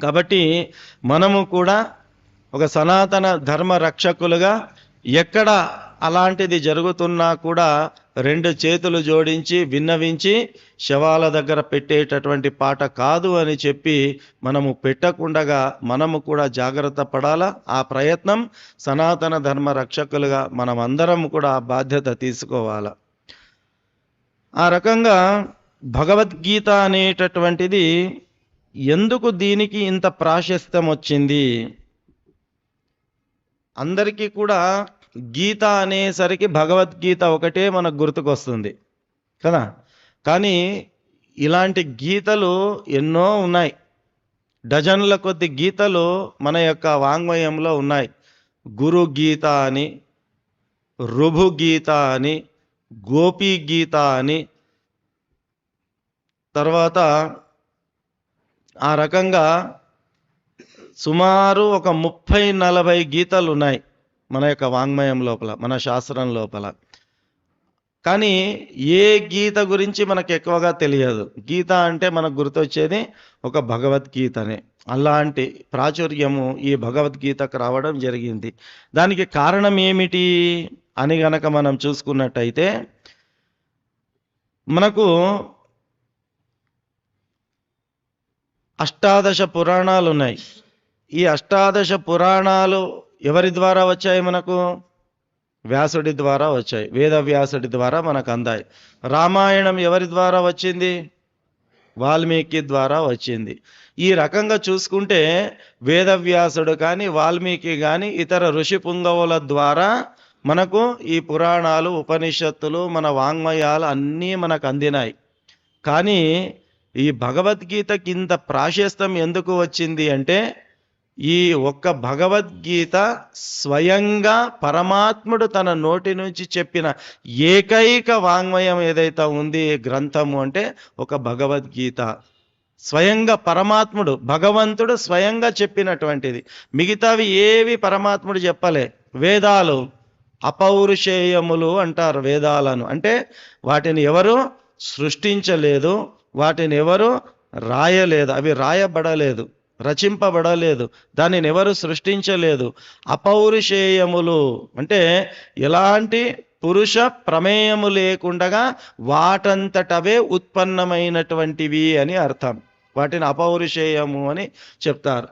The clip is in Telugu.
కాబట్టి మనము కూడా ఒక సనాతన ధర్మ రక్షకులుగా ఎక్కడ అలాంటిది జరుగుతున్నా కూడా రెండు చేతులు జోడించి విన్నవించి శవాల దగ్గర పెట్టేటటువంటి పాట కాదు అని చెప్పి మనము పెట్టకుండగా మనము కూడా జాగ్రత్త పడాలా? ఆ ప్రయత్నం సనాతన ధర్మ రక్షకులుగా మనమందరం కూడా బాధ్యత తీసుకోవాలా? ఆ రకంగా భగవద్గీత అనేటటువంటిది ఎందుకు దీనికి ఇంత ప్రాశస్త్యం వచ్చింది? అందరికీ కూడా గీత అనేసరికి భగవద్గీత ఒకటే మనకు గుర్తుకొస్తుంది కదా? కానీ ఇలాంటి గీతలు ఎన్నో ఉన్నాయి. డజన్ల కొద్ది గీతలు మన యొక్క వాంగ్మయంలో ఉన్నాయి. గురు గీత అని రుభు గీత అని గోపీ గీత అని తర్వాత ఆ రకంగా సుమారు ఒక ముప్పై నలభై గీతలు ఉన్నాయి మన యొక్క వాంగ్మయం లోపల మన శాస్త్రం లోపల. కానీ ఏ గీత గురించి మనకు ఎక్కువగా తెలియదు. గీత అంటే మనకు గుర్తొచ్చేది ఒక భగవద్గీతనే. అలాంటి ప్రాచుర్యము ఈ భగవద్గీతకు రావడం జరిగింది. దానికి కారణం ఏమిటి అని గనక మనం చూసుకున్నట్టయితే మనకు అష్టాదశ పురాణాలు ఉన్నాయి ఈ అష్టాదశ పురాణాలు ఎవరి ద్వారా వచ్చాయి మనకు? వ్యాసుడి ద్వారా వచ్చాయి. వేదవ్యాసుడి ద్వారా మనకు అందాయి. రామాయణం ఎవరి ద్వారా వచ్చింది? వాల్మీకి ద్వారా వచ్చింది. ఈ రకంగా చూసుకుంటే వేదవ్యాసుడు కానీ వాల్మీకి కానీ ఇతర ఋషి పుంగవుల ద్వారా మనకు ఈ పురాణాలు ఉపనిషత్తులు మన వాంగ్మయాలు అన్నీ మనకు అందినాయి. కానీ ఈ భగవద్గీతకి ఇంత ప్రాశస్తం ఎందుకు వచ్చింది అంటే ఈ ఒక్క భగవద్గీత స్వయంగా పరమాత్ముడు తన నోటి నుంచి చెప్పిన ఏకైక వాంగ్మయం ఏదైతే ఉంది గ్రంథము అంటే ఒక భగవద్గీత. స్వయంగా పరమాత్ముడు భగవంతుడు స్వయంగా చెప్పినటువంటిది. మిగతావి ఏవి పరమాత్ముడు చెప్పలే? వేదాలు. అపౌరుషేయములు అంటారు వేదాలను. అంటే వాటిని ఎవరు సృష్టించలేదు వాటిని ఎవరు రాయలేదు అవి రాయబడలేదు రచింపబడలేదు దానిని ఎవరు సృష్టించలేదు. అపౌరుషేయములు అంటే ఎలాంటి పురుష ప్రమేయము లేకుండగా వాటంతటవే ఉత్పన్నమైనటువంటివి అని అర్థం. వాటిని అపౌరుషేయము అని చెప్తారు.